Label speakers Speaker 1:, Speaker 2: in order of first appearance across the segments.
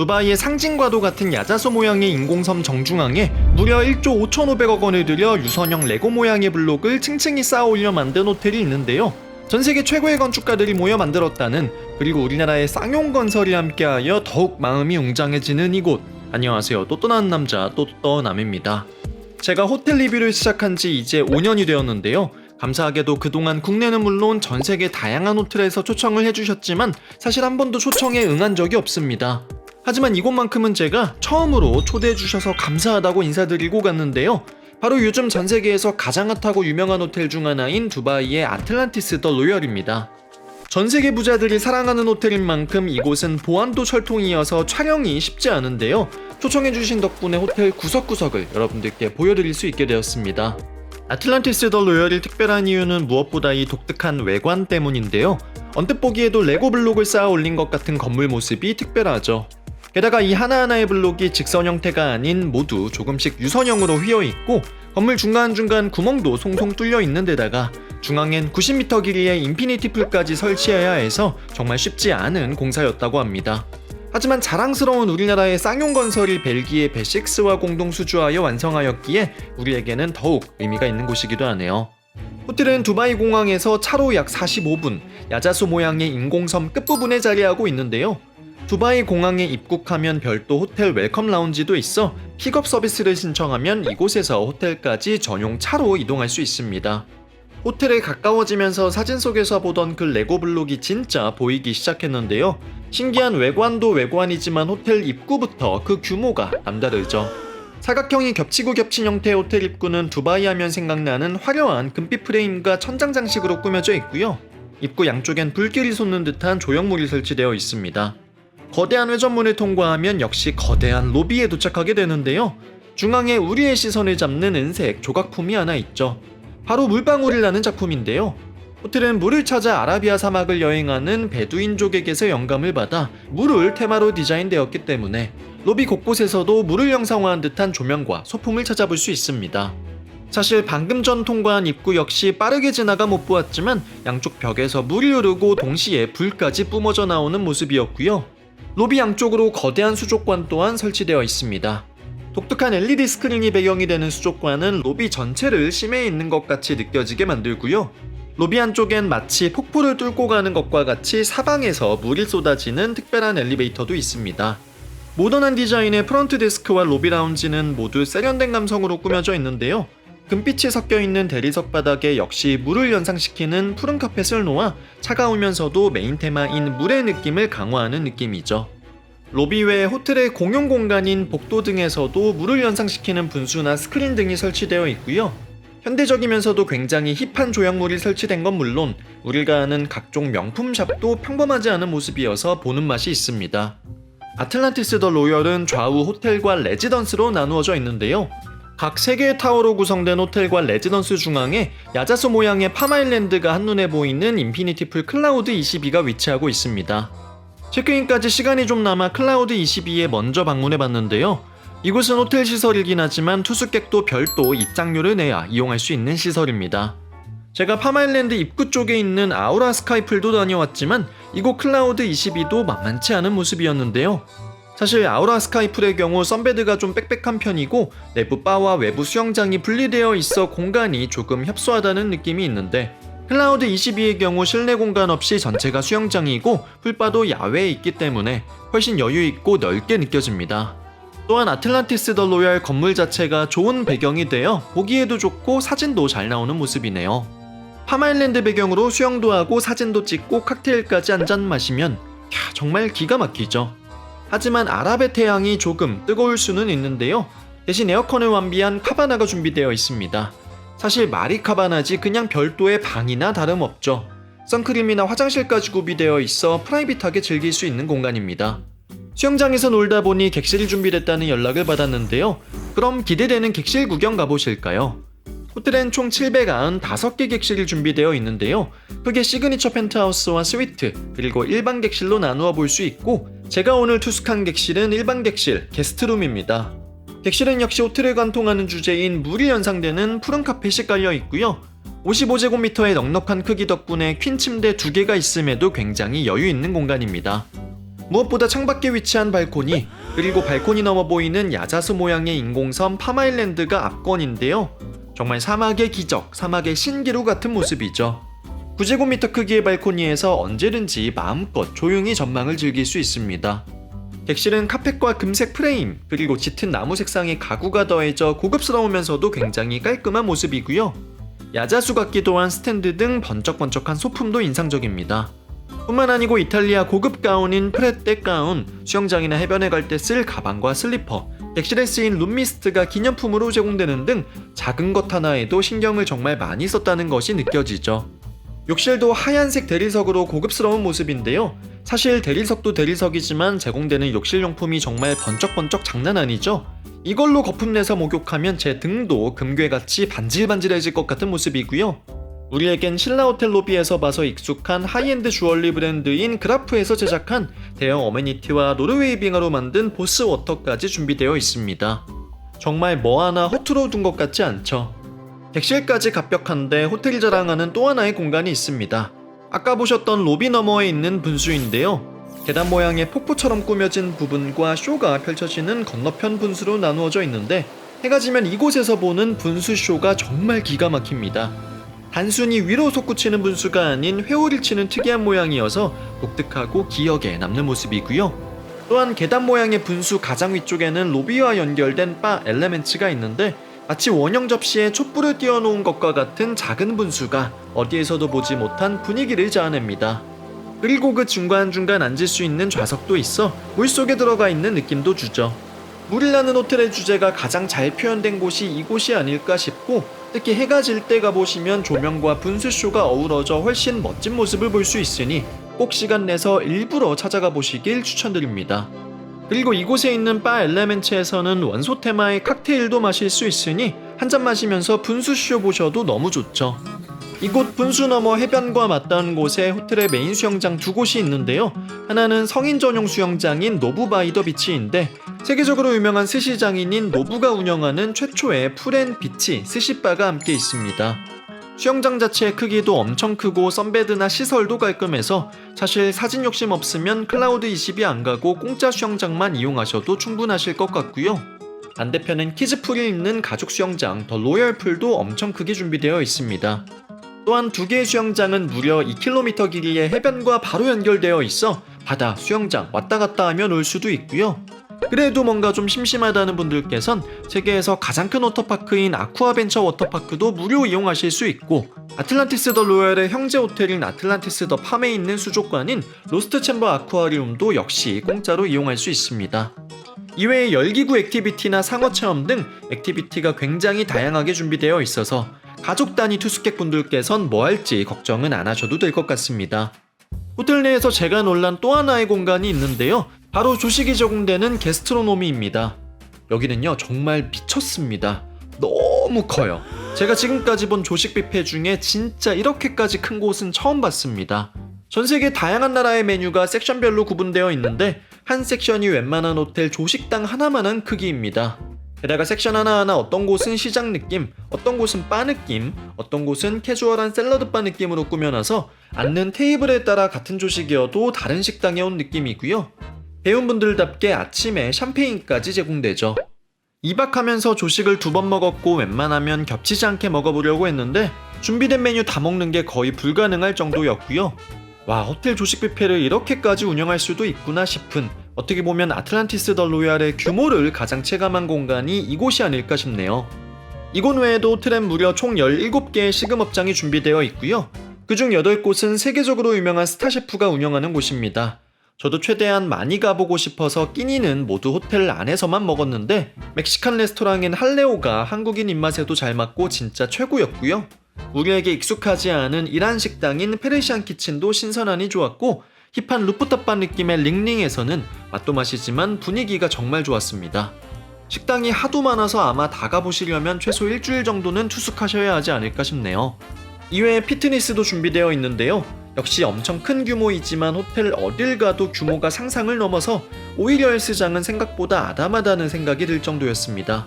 Speaker 1: 두바이의 상징과도 같은 야자수 모양의 인공섬 정중앙에 무려 1조 5,500억 원을 들여 유선형 레고 모양의 블록을 층층이 쌓아 올려 만든 호텔이 있는데요. 전 세계 최고의 건축가들이 모여 만들었다는 그리고 우리나라의 쌍용 건설이 함께하여 더욱 마음이 웅장해지는 이곳. 안녕하세요. 또 떠난 남자 또떠남입니다. 제가 호텔 리뷰를 시작한 지 이제 5년이 되었는데요. 감사하게도 그동안 국내는 물론 전 세계 다양한 호텔에서 초청을 해주셨지만 사실 한 번도 초청에 응한 적이 없습니다. 하지만 이곳만큼은 제가 처음으로 초대해 주셔서 감사하다고 인사드리고 갔는데요. 바로 요즘 전 세계에서 가장 핫하고 유명한 호텔 중 하나인 두바이의 아틀란티스 더 로열입니다. 전 세계 부자들이 사랑하는 호텔인 만큼 이곳은 보안도 철통이어서 촬영이 쉽지 않은데요. 초청해주신 덕분에 호텔 구석구석을 여러분들께 보여드릴 수 있게 되었습니다. 아틀란티스 더 로열이 특별한 이유는 무엇보다 이 독특한 외관 때문인데요. 언뜻 보기에도 레고 블록을 쌓아 올린 것 같은 건물 모습이 특별하죠. 게다가 이 하나하나의 블록이 직선 형태가 아닌 모두 조금씩 유선형으로 휘어 있고 건물 중간중간 구멍도 송송 뚫려 있는 데다가 중앙엔 90m 길이의 인피니티 풀까지 설치해야 해서 정말 쉽지 않은 공사였다고 합니다. 하지만 자랑스러운 우리나라의 쌍용 건설이 벨기에 베식스와 공동 수주하여 완성하였기에 우리에게는 더욱 의미가 있는 곳이기도 하네요. 호텔은 두바이 공항에서 차로 약 45분, 야자수 모양의 인공섬 끝부분에 자리하고 있는데요. 두바이 공항에 입국하면 별도 호텔 웰컴 라운지도 있어 픽업 서비스를 신청하면 이곳에서 호텔까지 전용 차로 이동할 수 있습니다. 호텔에 가까워지면서 사진 속에서 보던 그 레고 블록이 진짜 보이기 시작했는데요. 신기한 외관도 외관이지만 호텔 입구부터 그 규모가 남다르죠. 사각형이 겹치고 겹친 형태의 호텔 입구는 두바이 하면 생각나는 화려한 금빛 프레임과 천장 장식으로 꾸며져 있고요. 입구 양쪽엔 불길이 솟는 듯한 조형물이 설치되어 있습니다. 거대한 회전문을 통과하면 역시 거대한 로비에 도착하게 되는데요. 중앙에 우리의 시선을 잡는 은색 조각품이 하나 있죠. 바로 물방울을 나는 작품인데요. 호텔은 물을 찾아 아라비아 사막을 여행하는 베두인족에게서 영감을 받아 물을 테마로 디자인되었기 때문에 로비 곳곳에서도 물을 형상화한 듯한 조명과 소품을 찾아볼 수 있습니다. 사실 방금 전 통과한 입구 역시 빠르게 지나가 못 보았지만 양쪽 벽에서 물이 흐르고 동시에 불까지 뿜어져 나오는 모습이었고요. 로비 양쪽으로 거대한 수족관 또한 설치되어 있습니다. 독특한 LED 스크린이 배경이 되는 수족관은 로비 전체를 심해 있는 것 같이 느껴지게 만들고요. 로비 한쪽엔 마치 폭포를 뚫고 가는 것과 같이 사방에서 물이 쏟아지는 특별한 엘리베이터도 있습니다. 모던한 디자인의 프런트 데스크와 로비 라운지는 모두 세련된 감성으로 꾸며져 있는데요. 금빛이 섞여 있는 대리석 바닥에 역시 물을 연상시키는 푸른 카펫을 놓아 차가우면서도 메인 테마인 물의 느낌을 강화하는 느낌이죠. 로비 외 호텔의 공용 공간인 복도 등에서도 물을 연상시키는 분수나 스크린 등이 설치되어 있고요. 현대적이면서도 굉장히 힙한 조형물이 설치된 건 물론 우리가 아는 각종 명품 샵도 평범하지 않은 모습이어서 보는 맛이 있습니다. 아틀란티스 더 로열은 좌우 호텔과 레지던스로 나누어져 있는데요. 각 3개의 타워로 구성된 호텔과 레지던스 중앙에 야자수 모양의 파마일랜드가 한눈에 보이는 인피니티 풀 클라우드 22가 위치하고 있습니다. 체크인까지 시간이 좀 남아 클라우드 22에 먼저 방문해 봤는데요. 이곳은 호텔 시설이긴 하지만 투숙객도 별도 입장료를 내야 이용할 수 있는 시설입니다. 제가 파마일랜드 입구 쪽에 있는 아우라 스카이풀도 다녀왔지만 이곳 클라우드 22도 만만치 않은 모습이었는데요. 사실 아우라 스카이풀의 경우 선베드가 좀 빽빽한 편이고 내부 바와 외부 수영장이 분리되어 있어 공간이 조금 협소하다는 느낌이 있는데 클라우드 22의 경우 실내 공간 없이 전체가 수영장이고 풀바도 야외에 있기 때문에 훨씬 여유 있고 넓게 느껴집니다. 또한 아틀란티스 더 로얄 건물 자체가 좋은 배경이 되어 보기에도 좋고 사진도 잘 나오는 모습이네요. 파마일랜드 배경으로 수영도 하고 사진도 찍고 칵테일까지 한 잔 마시면 캬, 정말 기가 막히죠. 하지만 아랍의 태양이 조금 뜨거울 수는 있는데요. 대신 에어컨을 완비한 카바나가 준비되어 있습니다. 사실 말이 카바나지 그냥 별도의 방이나 다름없죠. 선크림이나 화장실까지 구비되어 있어 프라이빗하게 즐길 수 있는 공간입니다. 수영장에서 놀다 보니 객실이 준비됐다는 연락을 받았는데요. 그럼 기대되는 객실 구경 가보실까요? 호텔엔 총 795개 객실이 준비되어 있는데요. 크게 시그니처 펜트하우스와 스위트, 그리고 일반 객실로 나누어 볼 수 있고, 제가 오늘 투숙한 객실은 일반 객실, 게스트룸입니다. 객실은 역시 호텔에 관통하는 주제인 물이 연상되는 푸른 카펫이 깔려 있고요. 55제곱미터의 넉넉한 크기 덕분에 퀸 침대 2개가 있음에도 굉장히 여유 있는 공간입니다. 무엇보다 창밖에 위치한 발코니 그리고 발코니 넘어 보이는 야자수 모양의 인공섬 파마일랜드가 압권인데요. 정말 사막의 기적, 사막의 신기루 같은 모습이죠. 9제곱미터 크기의 발코니에서 언제든지 마음껏 조용히 전망을 즐길 수 있습니다. 객실은 카펫과 금색 프레임 그리고 짙은 나무 색상의 가구가 더해져 고급스러우면서도 굉장히 깔끔한 모습이고요. 야자수 같기도 한 스탠드 등 번쩍번쩍한 소품도 인상적입니다. 뿐만 아니고 이탈리아 고급 가운인 프레떼 가운, 수영장이나 해변에 갈 때 쓸 가방과 슬리퍼, 객실에 쓰인 룸미스트가 기념품으로 제공되는 등 작은 것 하나에도 신경을 정말 많이 썼다는 것이 느껴지죠. 욕실도 하얀색 대리석으로 고급스러운 모습인데요. 사실 대리석도 대리석이지만 제공되는 욕실 용품이 정말 번쩍번쩍 장난 아니죠? 이걸로 거품 내서 목욕하면 제 등도 금괴같이 반질반질해질 것 같은 모습이고요. 우리에겐 신라 호텔 로비에서 봐서 익숙한 하이엔드 주얼리 브랜드인 그라프에서 제작한 대형 어메니티와 노르웨이 빙하로 만든 보스 워터까지 준비되어 있습니다. 정말 뭐 하나 허투루 둔 것 같지 않죠? 객실까지 갑벽한데 호텔이 자랑하는 또 하나의 공간이 있습니다. 아까 보셨던 로비 너머에 있는 분수인데요. 계단 모양의 폭포처럼 꾸며진 부분과 쇼가 펼쳐지는 건너편 분수로 나누어져 있는데 해가 지면 이곳에서 보는 분수 쇼가 정말 기가 막힙니다. 단순히 위로 솟구치는 분수가 아닌 회오를 치는 특이한 모양이어서 독특하고 기억에 남는 모습이고요. 또한 계단 모양의 분수 가장 위쪽에는 로비와 연결된 바 엘레멘츠가 있는데 마치 원형 접시에 촛불을 띄워놓은 것과 같은 작은 분수가 어디에서도 보지 못한 분위기를 자아냅니다. 그리고 그 중간중간 앉을 수 있는 좌석도 있어 물 속에 들어가 있는 느낌도 주죠. 물이라는 호텔의 주제가 가장 잘 표현된 곳이 이곳이 아닐까 싶고 특히 해가 질 때 가보시면 조명과 분수쇼가 어우러져 훨씬 멋진 모습을 볼 수 있으니 꼭 시간 내서 일부러 찾아가 보시길 추천드립니다. 그리고 이곳에 있는 바 엘레멘츠에서는 원소 테마의 칵테일도 마실 수 있으니 한 잔 마시면서 분수쇼 보셔도 너무 좋죠. 이곳 분수 너머 해변과 맞닿은 곳에 호텔의 메인 수영장 두 곳이 있는데요. 하나는 성인 전용 수영장인 노부바이 더 비치인데 세계적으로 유명한 스시 장인인 노부가 운영하는 최초의 풀앤 비치 스시바가 함께 있습니다. 수영장 자체의 크기도 엄청 크고 선베드나 시설도 깔끔해서 사실 사진 욕심 없으면 클라우드 20이 안 가고 공짜 수영장만 이용하셔도 충분하실 것 같고요. 반대편엔 키즈풀이 있는 가족 수영장 더 로열풀도 엄청 크게 준비되어 있습니다. 또한 두 개의 수영장은 무려 2km 길이의 해변과 바로 연결되어 있어 바다, 수영장 왔다 갔다 하면 올 수도 있고요. 그래도 뭔가 좀 심심하다는 분들께선 세계에서 가장 큰 워터파크인 아쿠아벤처 워터파크도 무료 이용하실 수 있고 아틀란티스 더 로얄의 형제 호텔인 아틀란티스 더 팜에 있는 수족관인 로스트 챔버 아쿠아리움도 역시 공짜로 이용할 수 있습니다. 이외에 열기구 액티비티나 상어 체험 등 액티비티가 굉장히 다양하게 준비되어 있어서 가족 단위 투숙객분들께선 뭐 할지 걱정은 안 하셔도 될 것 같습니다. 호텔 내에서 제가 놀란 또 하나의 공간이 있는데요. 바로 조식이 제공되는 게스트로노미입니다. 여기는요, 정말 미쳤습니다. 너무 커요. 제가 지금까지 본 조식 뷔페 중에 진짜 이렇게까지 큰 곳은 처음 봤습니다. 전 세계 다양한 나라의 메뉴가 섹션별로 구분되어 있는데 한 섹션이 웬만한 호텔 조식당 하나만한 크기입니다. 게다가 섹션 하나하나 어떤 곳은 시장 느낌, 어떤 곳은 바 느낌, 어떤 곳은 캐주얼한 샐러드 바 느낌으로 꾸며놔서 앉는 테이블에 따라 같은 조식이어도 다른 식당에 온 느낌이고요. 배운분들답게 아침에 샴페인까지 제공되죠. 2박하면서 조식을 두 번 먹었고 웬만하면 겹치지 않게 먹어보려고 했는데 준비된 메뉴 다 먹는 게 거의 불가능할 정도였고요. 와 호텔 조식 뷔페를 이렇게까지 운영할 수도 있구나 싶은 어떻게 보면 아틀란티스 더 로얄의 규모를 가장 체감한 공간이 이곳이 아닐까 싶네요. 이곳 외에도 호텔엔 무려 총 17개의 식음업장이 준비되어 있고요. 그중 8곳은 세계적으로 유명한 스타 셰프가 운영하는 곳입니다. 저도 최대한 많이 가보고 싶어서 끼니는 모두 호텔 안에서만 먹었는데 멕시칸 레스토랑인 할레오가 한국인 입맛에도 잘 맞고 진짜 최고였고요. 우리에게 익숙하지 않은 이란 식당인 페르시안 키친도 신선하니 좋았고 힙한 루프탑바 느낌의 링링에서는 맛도 맛이지만 분위기가 정말 좋았습니다. 식당이 하도 많아서 아마 다 가보시려면 최소 일주일 정도는 투숙하셔야 하지 않을까 싶네요. 이외에 피트니스도 준비되어 있는데요. 역시 엄청 큰 규모이지만 호텔 어딜 가도 규모가 상상을 넘어서 오히려 헬스장은 생각보다 아담하다는 생각이 들 정도였습니다.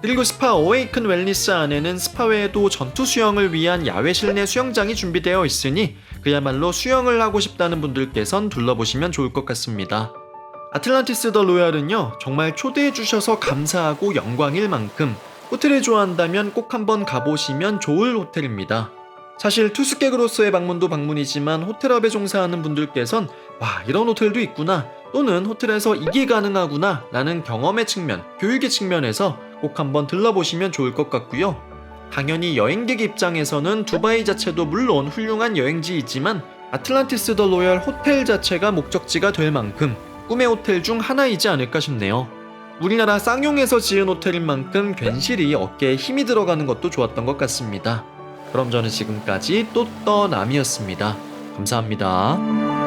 Speaker 1: 그리고 스파 어웨이큰 웰니스 안에는 스파 외에도 전투 수영을 위한 야외 실내 수영장이 준비되어 있으니 그야말로 수영을 하고 싶다는 분들께선 둘러보시면 좋을 것 같습니다. 아틀란티스 더 로얄은요, 정말 초대해주셔서 감사하고 영광일 만큼 호텔을 좋아한다면 꼭 한번 가보시면 좋을 호텔입니다. 사실 투숙객으로서의 방문도 방문이지만 호텔업에 종사하는 분들께선 와, 이런 호텔도 있구나, 또는 호텔에서 이게 가능하구나 라는 경험의 측면, 교육의 측면에서 꼭 한번 들러보시면 좋을 것 같고요. 당연히 여행객 입장에서는 두바이 자체도 물론 훌륭한 여행지이지만 아틀란티스 더 로얄 호텔 자체가 목적지가 될 만큼 꿈의 호텔 중 하나이지 않을까 싶네요. 우리나라 쌍용에서 지은 호텔인 만큼 괜시리 어깨에 힘이 들어가는 것도 좋았던 것 같습니다. 그럼 저는 지금까지 또떠남이었습니다. 감사합니다.